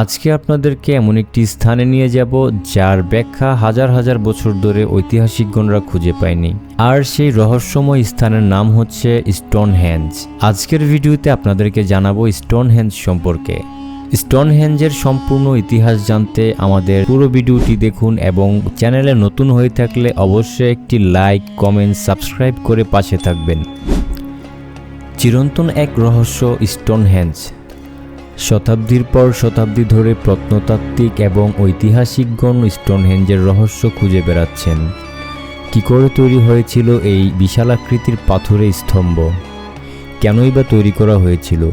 আজকে আপনাদেরকে এমন একটি স্থানে নিয়ে যাব যার ব্যাখ্যা হাজার হাজার বছর ধরে ঐতিহাসিকগণরা খুঁজে পায়নি। আর সেই রহস্যময় স্থানের নাম হচ্ছে স্টোন হ্যাঞ্জ আজকের ভিডিওতে আপনাদেরকে জানাব স্টোন হ্যাঞ্জ সম্পর্কে। স্টোন হ্যাঞ্জের সম্পূর্ণ ইতিহাস জানতে আমাদের পুরো ভিডিওটি দেখুন এবং চ্যানেলে নতুন হয়ে থাকলে অবশ্যই একটি লাইক, কমেন্ট, সাবস্ক্রাইব করে পাশে থাকবেন। চিরন্তন এক রহস্য স্টোন হ্যাঞ্জ শতাব্দীর পর শতাব্দী ধরে প্রত্নতাত্ত্বিক এবং ঐতিহাসিকগণ স্টোনহেঞ্জের রহস্য খুঁজে বেড়াচ্ছেন। কি করে তৈরি হয়েছিল এই বিশালাকৃতির পাথরের স্তম্ভ? কেনই বা তৈরি করা হয়েছিল?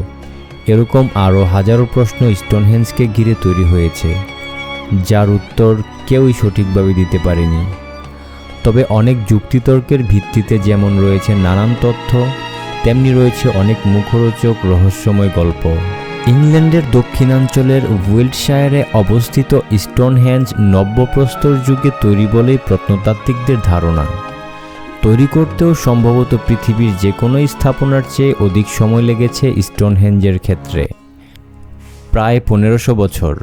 এরকম আরও হাজারো প্রশ্ন স্টোনহেঞ্জকে ঘিরে তৈরি হয়েছে, যার উত্তর কেউই সঠিকভাবে দিতে পারেনি। তবে অনেক যুক্তিতর্কের ভিত্তিতে যেমন রয়েছে নানান তথ্য, তেমনি রয়েছে অনেক মুখরোচক রহস্যময় গল্প। ইংল্যান্ডের দক্ষিণাঞ্চলের উইল্ডশায়ারে অবস্থিত স্টোনহ্যাঞ্জ নব্যপ্রস্তর যুগে তৈরি বলেই প্রত্নতাত্ত্বিকদের ধারণা। তৈরি করতেও সম্ভবত পৃথিবীর যে কোনো স্থাপনার চেয়ে অধিক সময় লেগেছে স্টোনহ্যাঞ্জের ক্ষেত্রে। প্রায় পনেরোশো বছর।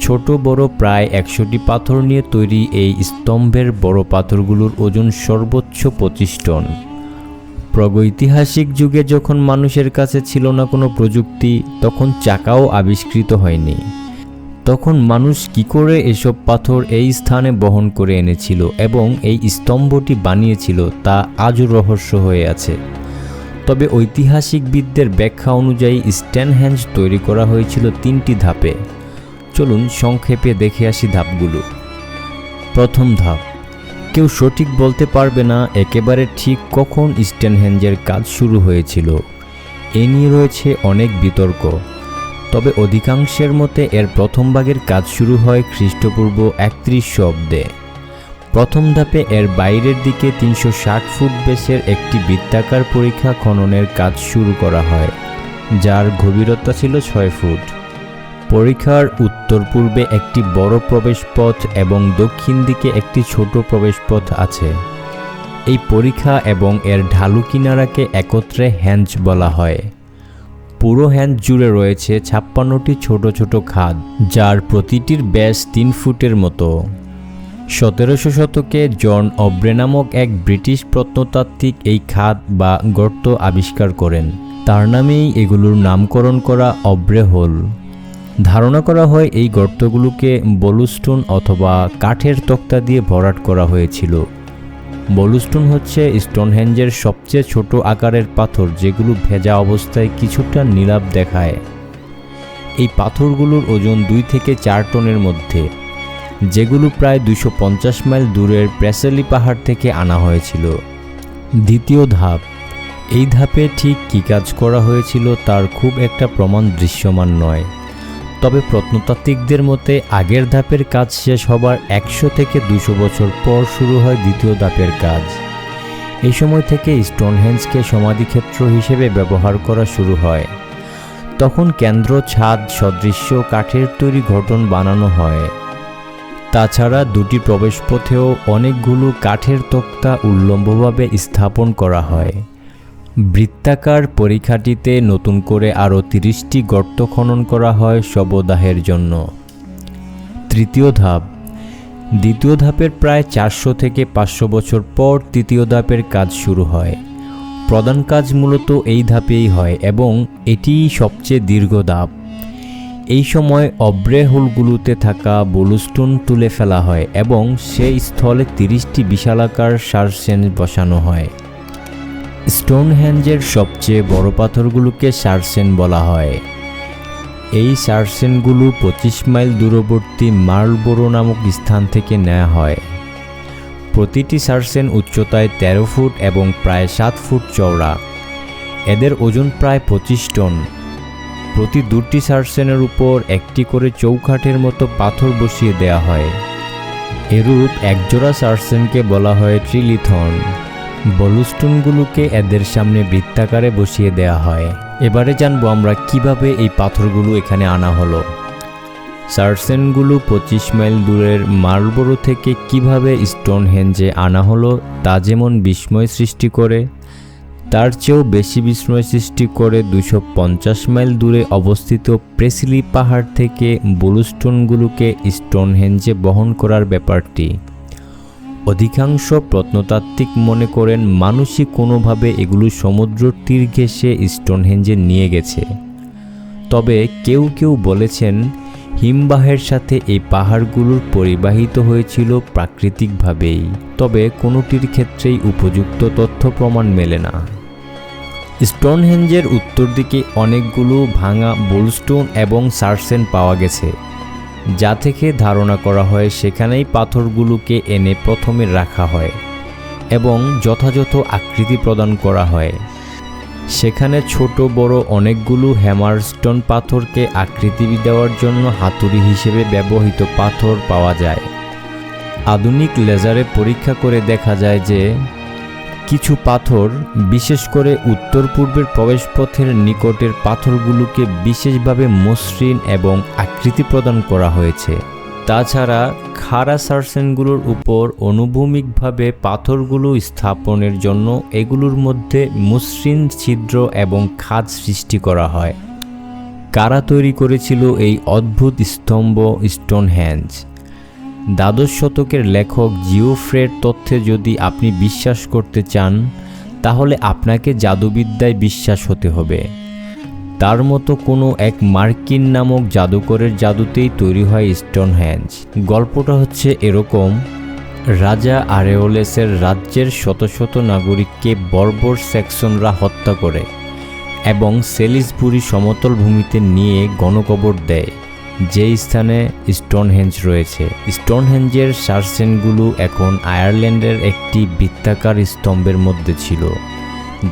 ছোট বড় প্রায় একশোটি পাথর নিয়ে তৈরি এই স্তম্ভের বড় পাথরগুলোর ওজন সর্বোচ্চ পঁচিশ টন। প্রাগৈতিহাসিক যুগে যখন মানুষের কাছে ছিল না কোনো প্রযুক্তি, তখন চাকাও আবিষ্কৃত হয়নি। তখন মানুষ কি করে এসব পাথর এই স্থানে বহন করে এনেছিল এবং এই স্তম্ভটি বানিয়েছিল তা আজও রহস্য হয়ে আছে। তবে ঐতিহাসিকবিদদের ব্যাখ্যা অনুযায়ী স্ট্যানহ্যাঞ্জ তৈরি করা হয়েছিল তিনটি ধাপে। চলুন সংক্ষেপে দেখে আসি ধাপগুলো। প্রথম ধাপ। কেউ সঠিক বলতে পারবে না, একেবারে ঠিক কখন স্টেনহেঞ্জের কাজ শুরু হয়েছিল। এ নিয়ে রয়েছে অনেক বিতর্ক। তবে অধিকাংশের মতে এর প্রথম ভাগের কাজ শুরু হয় খ্রিস্টপূর্ব একত্রিশ অব্দে প্রথম ধাপে এর বাইরের দিকে তিনশো ষাট ফুট বেসের একটি বৃত্তাকার পরীক্ষা খননের কাজ শুরু করা হয়, যার গভীরতা ছিল ছয় ফুট। পরীক্ষার উত্তর পূর্বে একটি বড় প্রবেশপথ এবং দক্ষিণ দিকে একটি ছোট প্রবেশপথ আছে। এই পরীক্ষা এবং এর ঢালু কিনারাকে একত্রে হ্যাঞ্জ বলা হয়। পুরো হ্যাঞ্জ জুড়ে রয়েছে ছাপ্পান্নটি ছোট ছোট খাদ, যার প্রতিটির ব্যাস তিন ফুটের মতো। সতেরোশো শতকে জন অব্রে নামক এক ব্রিটিশ প্রত্নতাত্ত্বিক এই খাদ বা গর্ত আবিষ্কার করেন। তার নামেই এগুলোর নামকরণ করা অব্রে হোল। ধারণা করা হয় এই গর্তগুলোকে বলুস্টোন অথবা কাঠের তক্তা দিয়ে ভরাট করা হয়েছিল। বলুস্টোন হচ্ছে স্টোনহ্যাঞ্জের সবচেয়ে ছোট আকারের পাথর যেগুলো ভেজা অবস্থায় কিছুটা নীলাভ দেখায়। এই পাথরগুলোর ওজন দুই থেকে চার টনের মধ্যে, যেগুলো প্রায় দুশো মাইল দূরের প্রেসেলি পাহাড় থেকে আনা হয়েছিল। দ্বিতীয় ধাপ, এই ধাপে ঠিক কী কাজ করা হয়েছিল তার খুব একটা প্রমাণ দৃশ্যমান নয়। তবে প্রত্নতাত্ত্বিকদের মতে আগের ধাপের কাজ শেষ হবার একশো থেকে দুশো বছর পর শুরু হয় দ্বিতীয় ধাপের কাজ। এই সময় থেকে স্টোনহেঞ্জকে সমাধিক্ষেত্র হিসেবে ব্যবহার করা শুরু হয়। তখন কেন্দ্র, ছাদ, সদৃশ্য, কাঠের তৈরি ঘটন বানানো হয়। তাছাড়া দুটি প্রবেশপথেও অনেকগুলো কাঠের তক্তা উল্লম্বভাবে স্থাপন করা হয়। বৃত্তাকার পরীক্ষাটিতে নতুন করে আরও তিরিশটি গর্ত খনন করা হয় শবদাহের জন্য। তৃতীয় ধাপ। দ্বিতীয় ধাপের প্রায় চারশো থেকে পাঁচশো বছর পর তৃতীয় ধাপের কাজ শুরু হয়। প্রধান কাজ মূলত এই ধাপেই হয় এবং এটিই সবচেয়ে দীর্ঘ ধাপ। এই সময় অব্রেহুলগুলোতে থাকা বলুস্টোন তুলে ফেলা হয় এবং সেই স্থলে তিরিশটি বিশালাকার সারসেন বসানো হয়। স্টোনহ্যাঞ্জের সবচেয়ে বড় পাথরগুলোকে সারসেন বলা হয়। এই সারসেনগুলো পঁচিশ মাইল দূরবর্তী মার্লবোরো নামক স্থান থেকে নেওয়া হয়। প্রতিটি সারসেন উচ্চতায় ১৩ ফুট এবং প্রায় সাত ফুট চওড়া। এদের ওজন প্রায় পঁচিশ টন। প্রতি দুটি সারসেনের উপর একটি করে চৌকাঠের মতো পাথর বসিয়ে দেয়া হয়। এরূপ একজোড়া সারসেনকে বলা হয় ট্রিলিথন বলুস্টোনগুলোকে এদের সামনে বৃত্তাকারে বসিয়ে দেয়া হয়। এবারে জানব আমরা কীভাবে এই পাথরগুলো এখানে আনা হলো। সারসেনগুলো পঁচিশ মাইল দূরের মার্লবোরো থেকে কীভাবে স্টোনহেঞ্জে আনা হলো তা যেমন বিস্ময় সৃষ্টি করে, তার চেয়েও বেশি বিস্ময় সৃষ্টি করে দুশো পঞ্চাশ মাইল দূরে অবস্থিত প্রেসিলি পাহাড় থেকে ব্লুস্টোনগুলোকে স্টোনহেঞ্জে বহন করার ব্যাপারটি। অধিকাংশ প্রত্নতাত্ত্বিক মনে করেন মানুষই কোনোভাবে এগুলো সমুদ্র তীর ঘেঁষে স্টোনহেঞ্জে নিয়ে গেছে। তবে কেউ কেউ বলেছেন, হিমবাহের সাথে এই পাহাড়গুলোর পরিবাহিত হয়েছিল প্রাকৃতিকভাবেই। তবে কোনোটির ক্ষেত্রেই উপযুক্ত তথ্য প্রমাণ মেলে না। স্টোনহেঞ্জের উত্তর দিকে অনেকগুলো ভাঙা বোলস্টোন এবং সার্সেন পাওয়া গেছে। যা থেকে ধারণা করা হয় সেখানেই পাথরগুলোকে এনে প্রথমে রাখা হয় এবং যথাযথ আকৃতি প্রদান করা হয়। সেখানে ছোট বড় অনেকগুলো হ্যামারস্টোন পাথরকে আকৃতি দেওয়ার জন্য হাতুড়ি হিসেবে ব্যবহৃত পাথর পাওয়া যায়। আধুনিক লেজারে পরীক্ষা করে দেখা যায় যে কিছু পাথর, বিশেষ করে উত্তর পূর্বের প্রবেশপথের নিকটের পাথরগুলোকে বিশেষভাবে মসৃণ এবং আকৃতি প্রদান করা হয়েছে। তাছাড়া খাড়া সার্সেনগুলোর উপর অনুভূমিকভাবে পাথরগুলো স্থাপনের জন্য এগুলোর মধ্যে মসৃণ ছিদ্র এবং খাদ সৃষ্টি করা হয়। কারা তৈরি করেছিল এই অদ্ভুত স্তম্ভ স্টোন স্টোনহ্যাঞ্জ দ্বাদশ শতকের লেখক জিওফ্রের তথ্যে যদি আপনি বিশ্বাস করতে চান, তাহলে আপনাকে জাদুবিদ্যায় বিশ্বাস হতে হবে। তার মতো কোনো এক মার্কিন নামক জাদুকরের জাদুতেই তৈরি হয় স্টোনহ্যাঞ্জ গল্পটা হচ্ছে এরকম, রাজা আরেওলেসের রাজ্যের শত শত নাগরিককে বর্বর সেকশনরা হত্যা করে এবং সেলিসবুরি সমতল ভূমিতে নিয়ে গণকবর দেয়। যে স্থানে স্টোনহেঞ্জ রয়েছে। স্টোনহেঞ্জের সার্সেনগুলো এখন আয়ারল্যান্ডের একটি বৃত্তাকার স্তম্ভের মধ্যে ছিল,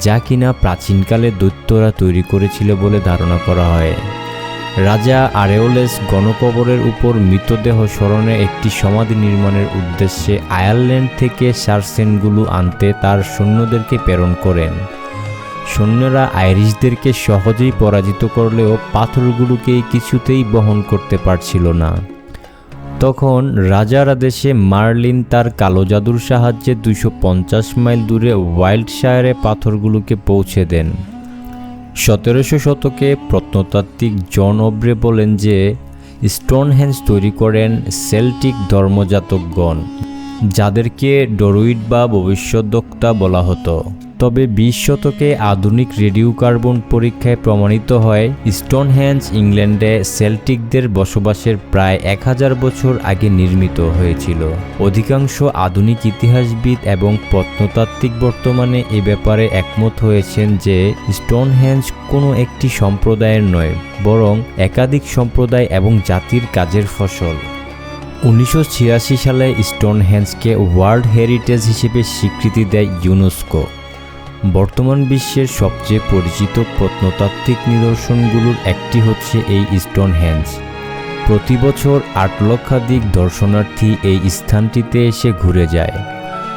যা কিনা প্রাচীনকালে দৈত্যরা তৈরি করেছিল বলে ধারণা করা হয়। রাজা আরেওলেস গণকবরের উপর মৃতদেহ স্মরণে একটি সমাধি নির্মাণের উদ্দেশ্যে আয়ারল্যান্ড থেকে সার্সেনগুলো আনতে তার সৈন্যদেরকে প্রেরণ করেন। সৈন্যরা আইরিশদেরকে সহজেই পরাজিত করলেও পাথরগুলোকে কিছুতেই বহন করতে পারছিল না। তখন রাজার আদেশে মার্লিন তার কালো জাদুর সাহায্যে দুশো পঞ্চাশ মাইল দূরে ওয়াইল্ডশায়ারে পাথরগুলোকে পৌঁছে দেন। সতেরোশো শতকে প্রত্নতাত্ত্বিক জন অব্রে বলেন যে স্টোনহ্যান্স তৈরি করেন সেল্টিক ধর্মজাতকগণ, যাদেরকে ডরুইড বা ভবিষ্যদ্বক্তা বলা হতো। তবে বিশ শতকে আধুনিক রেডিও কার্বন পরীক্ষায় প্রমাণিত হয় স্টোনহ্যাঞ্জ ইংল্যান্ডে সেল্টিকদের বসবাসের প্রায় এক হাজার বছর আগে নির্মিত হয়েছিল। অধিকাংশ আধুনিক ইতিহাসবিদ এবং প্রত্নতাত্ত্বিক বর্তমানে এ ব্যাপারে একমত হয়েছেন যে স্টোনহ্যাঞ্জ কোনো একটি সম্প্রদায়ের নয়, বরং একাধিক সম্প্রদায় এবং জাতির কাজের ফসল। উনিশশো ছিয়াশি সালে স্টোনহ্যাঞ্জকে ওয়ার্ল্ড হেরিটেজ হিসেবে স্বীকৃতি দেয় ইউনেস্কো। বর্তমান বিশ্বের সবচেয়ে পরিচিত প্রত্নতাত্ত্বিক নিদর্শনগুলোর একটি হচ্ছে এই স্টোনহ্যাঞ্জ প্রতি বছর আট লক্ষাধিক দর্শনার্থী এই স্থানটিতে এসে ঘুরে যায়।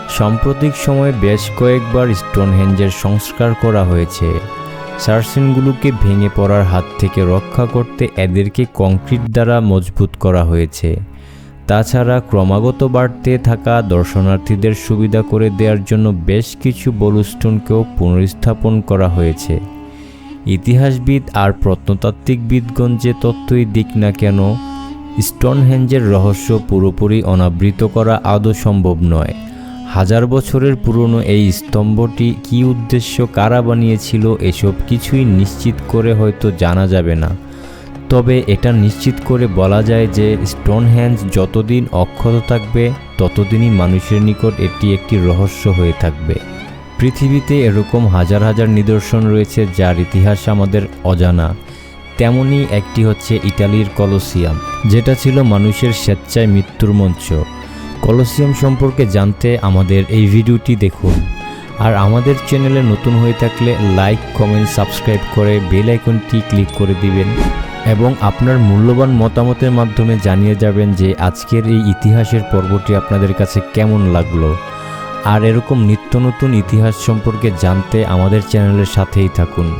সাম্প্রতিক সময়ে বেশ কয়েকবার স্টোনহ্যাঞ্জের সংস্কার করা হয়েছে। সার্সেনগুলোকে ভেঙে পড়ার হাত থেকে রক্ষা করতে এদেরকে কংক্রিট দ্বারা মজবুত করা হয়েছে। তাছাড়া ক্রমাগত বাড়তে থাকা দর্শনার্থীদের সুবিধা করে দেওয়ার জন্য বেশ কিছু বলুস্টোনকেও পুনর্স্থাপন করা হয়েছে। ইতিহাসবিদ আর প্রত্নতাত্ত্বিকবিদগণ যে তথ্যই দিক না কেন, স্টোনহেঞ্জের রহস্য পুরোপুরি অনাবৃত করা আদৌ সম্ভব নয়। হাজার বছরের পুরনো এই স্তম্ভটি কী উদ্দেশ্য কারা বানিয়েছিল, এসব কিছুই নিশ্চিত করে হয়তো জানা যাবে না। তবে এটা নিশ্চিত করে বলা যায় যে স্টোনহ্যাঞ্জ যতদিন অক্ষত থাকবে, ততদিনই মানুষের নিকট এটি একটি রহস্য হয়ে থাকবে। পৃথিবীতে এরকম হাজার হাজার নিদর্শন রয়েছে যার ইতিহাস আমাদের অজানা। তেমনি একটি হচ্ছে ইটালির কলোসিয়াম, যেটা ছিল মানুষের স্বেচ্ছায় মৃত্যুর মঞ্চ। কলোসিয়াম সম্পর্কে জানতে আমাদের এই ভিডিওটি দেখুন। আর আমাদের চ্যানেলে নতুন হয়ে থাকলে লাইক, কমেন্ট, সাবস্ক্রাইব করে বেল আইকনটি ক্লিক করে দিবেন। এবং আপনার মূল্যবান মতামতের মাধ্যমে জানিয়ে যাবেন যে আজকের এই ইতিহাসের পর্বটি আপনাদের কাছে কেমন লাগল। আর এরকম নিত্য নতুন ইতিহাস সম্পর্কে জানতে আমাদের চ্যানেলের সাথেই থাকুন।